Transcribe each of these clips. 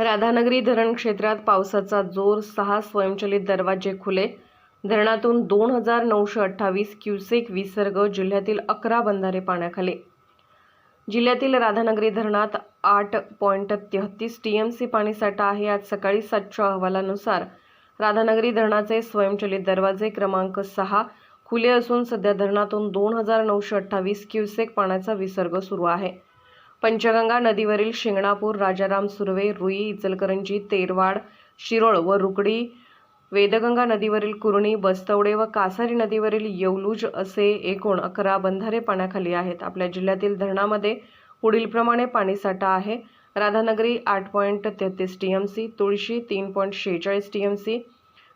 राधानगरी धरण क्षेत्रात पावसाचा जोर सहा स्वयंचलित दरवाजे खुले. धरणातून दोन हजार नऊशे अठ्ठावीस क्युसेक विसर्ग जिल्ह्यातील अकरा बंधारे पाण्याखाली. जिल्ह्यातील राधानगरी धरणात आठ पॉईंट तेहतीस टी एम सी पाणीसाठा आहे. आज सकाळी सातच्या अहवालानुसार राधानगरी धरणाचे स्वयंचलित दरवाजे क्रमांक सहा खुले असून सध्या धरणातून दोन हजार नऊशे अठ्ठावीस क्युसेक पाण्याचा विसर्ग सुरू आहे. पंचगंगा नदीवरील शिंगणापूर राजाराम सुर्वे रुई इचलकरंजी तेरवाड शिरोळ व रुकडी वेदगंगा नदीवरील कुरणी बस्तवडे व कासारी नदीवरील येवलूज असे एकूण अकरा बंधारे पाण्याखाली आहेत. आपल्या जिल्ह्यातील धरणामध्ये पुढीलप्रमाणे पाणीसाठा आहे. राधानगरी आठ पॉईंट तेहतीस टी एम सी तुळशी तीन पॉईंट शेहेचाळीस टी एम सी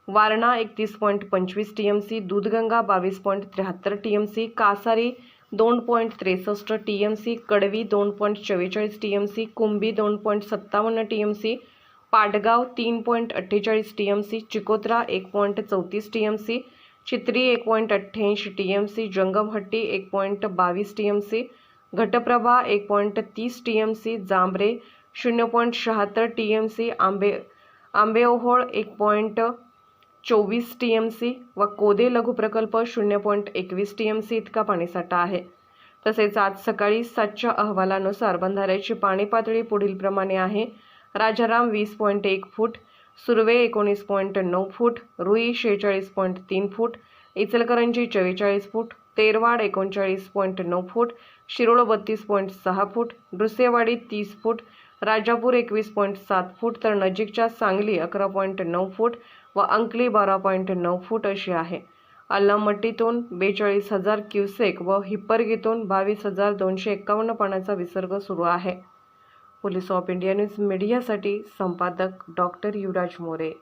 वारणा एकतीस पॉईंट पंचवीस टी एम सी दूधगंगा बावीस पॉईंट त्र्याहत्तर टी एम सी कासारी दोन पॉईंट त्रेसष्ट टी एम सी कडवी दोन पॉईंट चव्वेचाळीस टी एम सी कुंभी दोन पॉईंट सत्तावन्न टी एम सी पाटगाव तीन पॉईंट अठ्ठेचाळीस टी एम सी चिकोत्रा एक पॉईंट चौतीस टी एम सी चित्री एक पॉईंट अठ्ठ्याऐंशी टी एम सी जंगमहट्टी एक पॉईंट बावीस टी एम सी घटप्रभा एक पॉईंट तीस टी एम सी जांभरे शून्य पॉईंट शहात्तर टी एम सी आंबे आंबेओहोळ एक पॉईंट चोवीस टी एम सी व कोदे लघुप्रकल्प शून्य पॉईंट एकवीस टी एम सी इतका पाणीसाठा आहे. तसेच आज सकाळी सातच्या अहवालानुसार बंधाऱ्याची पाणी पातळी पुढीलप्रमाणे आहे. राजाराम वीस पॉईंट एक फूट सुर्वे एकोणीस पॉईंट नऊ फूट रुई शेहेचाळीस पॉईंट तीन फूट इचलकरंजी चव्वेचाळीस फूट तेरवाड एकोणचाळीस पॉईंट नऊ फूट शिरोळ बत्तीस पॉईंट सहा फूट डुसेवाडी तीस फूट राजापूर एकवीस पॉईंट सात फूट तर नजीकच्या सांगली अकरा पॉईंट नऊ फूट व अंकली बारा पॉईंट नऊ फूट अशी आहे. अल्लामट्टीतून बेचाळीस हजार क्युसेक व हिप्परगीतून बावीस हजार दोनशे एक्कावन्न पाण्याचा विसर्ग सुरू आहे. पोलीस ऑफ इंडिया न्यूज मीडियासाठी संपादक डॉक्टर युवराज मोरे.